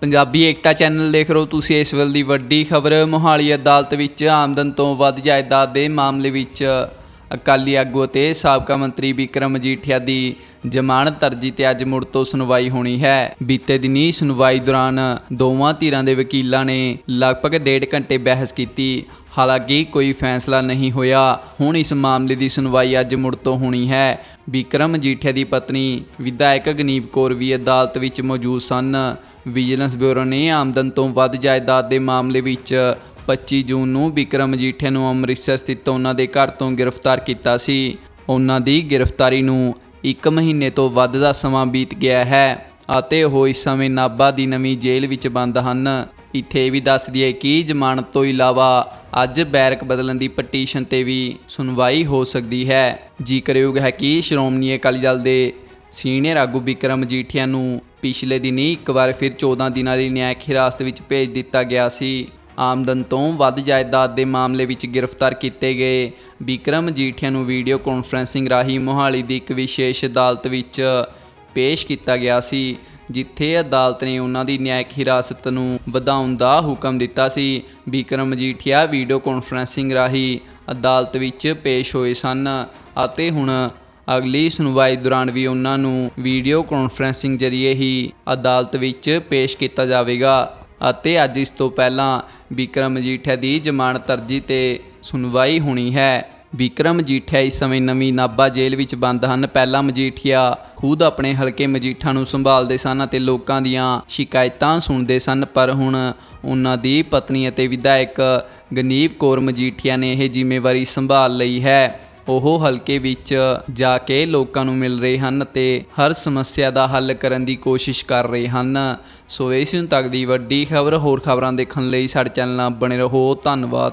ਪੰਜਾਬੀ ਏਕਤਾ channel ਦੇਖ ਰਹੇ ਹੋ ਤੁਸੀਂ ਇਸ ਵੇਲੇ ਦੀ ਵੱਡੀ ਖਬਰ। ਮੋਹਾਲੀ ਅਦਾਲਤ ਵਿੱਚ ਆਮਦਨ ਤੋਂ ਵੱਧ ਜਾਇਦਾਦ ਦੇ ਮਾਮਲੇ ਵਿੱਚ ਅਕਾਲੀ ਆਗੂ ਅਤੇ ਸਾਬਕਾ ਮੰਤਰੀ ਵਿਕਰਮ ਮਜੀਠੀਆ ਦੀ ਜ਼ਮਾਨਤ ਅਰਜੀ ਤੇ ਅੱਜ ਮੁੜ ਤੋਂ ਸੁਣਵਾਈ ਹੋਣੀ ਹੈ। ਬੀਤੇ ਦਿਨੀ ਸੁਣਵਾਈ ਦੌਰਾਨ ਦੋਵਾਂ ਧਿਰਾਂ ਦੇ ਵਕੀਲਾਂ ਨੇ ਲਗਭਗ ਡੇਢ ਘੰਟੇ ਬਹਿਸ ਕੀਤੀ। ਹਾਲਾਂਕਿ ਕੋਈ ਫੈਸਲਾ ਨਹੀਂ ਹੋਇਆ। ਹੁਣ ਇਸ ਮਾਮਲੇ ਦੀ ਸੁਣਵਾਈ ਅੱਜ ਮੁੜ ਤੋਂ ਹੋਣੀ ਹੈ। ਵਿਕਰਮ ਮਜੀਠੀਆ ਦੀ ਪਤਨੀ ਵਿਧਾਇਕ ਗਨੀਵ ਕੌਰ ਵੀ ਅਦਾਲਤ ਵਿੱਚ ਮੌਜੂਦ ਸਨ। ਵਿਜੀਲੈਂਸ ਬਿਊਰੋ ਨੇ ਆਮਦਨ ਤੋਂ ਵੱਧ ਜਾਇਦਾਦ ਦੇ ਮਾਮਲੇ ਵਿੱਚ 25 ਜੂਨ ਨੂੰ ਵਿਕਰਮ ਮਜੀਠੀਆ ਨੂੰ ਅੰਮ੍ਰਿਤਸਰ ਸਥਿਤ ਉਹਨਾਂ ਦੇ ਘਰ ਤੋਂ ਗ੍ਰਿਫਤਾਰ ਕੀਤਾ ਸੀ। ਉਹਨਾਂ ਦੀ ਗ੍ਰਿਫਤਾਰੀ ਨੂੰ 1 ਮਹੀਨੇ ਤੋਂ ਵੱਧ ਦਾ ਸਮਾਂ ਬੀਤ ਗਿਆ ਹੈ ਅਤੇ ਉਹ ਇਸ ਸਮੇਂ ਨਾਭਾ ਦੀ ਨਵੀਂ ਜੇਲ੍ਹ ਵਿੱਚ ਬੰਦ ਹਨ। ਇੱਥੇ ਇਹ ਵੀ ਦੱਸ ਦਈਏ ਕਿ ਜ਼ਮਾਨਤ ਤੋਂ ਇਲਾਵਾ ਅੱਜ ਬੈਰਕ ਬਦਲਣ ਦੀ ਪਟੀਸ਼ਨ ਤੇ ਵੀ ਸੁਣਵਾਈ ਹੋ ਸਕਦੀ ਹੈ। ਜ਼ਿਕਰਯੋਗ ਹੈ ਕਿ ਸ਼੍ਰੋਮਣੀ ਅਕਾਲੀ ਦਲ ਦੇ ਸੀਨੀਅਰ ਆਗੂ ਵਿਕਰਮ ਮਜੀਠੀਆ ਨੂੰ ਪਿਛਲੇ ਦਿਨੀ ਇੱਕ ਵਾਰ ਫਿਰ 14 ਦਿਨਾਂ ਲਈ ਨਿਆਇਕ ਹਿਰਾਸਤ ਵਿੱਚ ਭੇਜ ਦਿੱਤਾ ਗਿਆ ਸੀ। ਆਮਦਨ ਤੋਂ ਵੱਧ ਜਾਇਦਾਦ ਦੇ ਮਾਮਲੇ ਵਿੱਚ ਗ੍ਰਿਫਤਾਰ ਕੀਤੇ ਗਏ ਵਿਕਰਮ ਮਜੀਠੀਆ ਨੂੰ ਵੀਡੀਓ ਕਾਨਫਰੈਂਸਿੰਗ ਰਾਹੀਂ ਮੋਹਾਲੀ ਦੀ ਇੱਕ ਵਿਸ਼ੇਸ਼ ਅਦਾਲਤ ਵਿੱਚ ਪੇਸ਼ ਕੀਤਾ ਗਿਆ ਸੀ, ਜਿੱਥੇ ਅਦਾਲਤ ਨੇ ਉਹਨਾਂ ਦੀ ਨਿਆਇਕ ਹਿਰਾਸਤ ਨੂੰ ਵਧਾਉਣ ਦਾ ਹੁਕਮ ਦਿੱਤਾ ਸੀ। ਵਿਕਰਮ ਮਜੀਠੀਆ ਵੀਡੀਓ ਕਾਨਫਰੈਂਸਿੰਗ ਰਾਹੀਂ ਅਦਾਲਤ ਵਿੱਚ ਪੇਸ਼ ਹੋਏ ਸਨ ਅਤੇ ਹੁਣ ਅਗਲੀ ਸੁਣਵਾਈ ਦੌਰਾਨ ਵੀ ਉਹਨਾਂ ਨੂੰ ਵੀਡੀਓ ਕਾਨਫਰੈਂਸਿੰਗ ਜ਼ਰੀਏ ਹੀ ਅਦਾਲਤ ਵਿੱਚ ਪੇਸ਼ ਕੀਤਾ ਜਾਵੇਗਾ ਅਤੇ ਅੱਜ ਇਸ ਤੋਂ ਪਹਿਲਾਂ ਵਿਕਰਮ ਮਜੀਠੀਆ ਦੀ ਜ਼ਮਾਨਤ ਅਰਜੀ ਤੇ ਸੁਣਵਾਈ ਹੋਣੀ ਹੈ। ਵਿਕਰਮ ਮਜੀਠੀਆ ਇਸ ਸਮੇਂ ਨਵੀਂ ਨਾਭਾ ਜੇਲ੍ਹ ਵਿੱਚ ਬੰਦ ਹਨ। ਪਹਿਲਾਂ ਮਜੀਠੀਆ ਖੁਦ ਆਪਣੇ ਹਲਕੇ ਮਜੀਠਾ ਨੂੰ ਸੰਭਾਲਦੇ ਸਨ ਅਤੇ ਲੋਕਾਂ ਦੀਆਂ ਸ਼ਿਕਾਇਤਾਂ ਸੁਣਦੇ ਸਨ, ਪਰ ਹੁਣ ਉਹਨਾਂ ਦੀ ਪਤਨੀ ਅਤੇ ਵਿਧਾਇਕ ਗਨੀਵ ਕੌਰ ਮਜੀਠੀਆ ਨੇ ਇਹ ਜ਼ਿੰਮੇਵਾਰੀ ਸੰਭਾਲ ਲਈ ਹੈ। ਉਹ ਹਲਕੇ ਵਿੱਚ ਜਾ ਕੇ ਲੋਕਾਂ ਨੂੰ ਮਿਲ ਰਹੇ ਹਨ ਤੇ ਹਰ ਸਮੱਸਿਆ ਦਾ ਹੱਲ ਕਰਨ ਦੀ ਕੋਸ਼ਿਸ਼ ਕਰ ਰਹੇ ਹਨ। ਸੋ ਇਸ ਨੂੰ ਤੱਕ ਦੀ ਵੱਡੀ ਖਬਰ। ਹੋਰ ਖਬਰਾਂ ਦੇਖਣ ਲਈ ਸਾਡੇ ਚੈਨਲ ਨਾਲ ਬਣੇ ਰਹੋ। ਧੰਨਵਾਦ।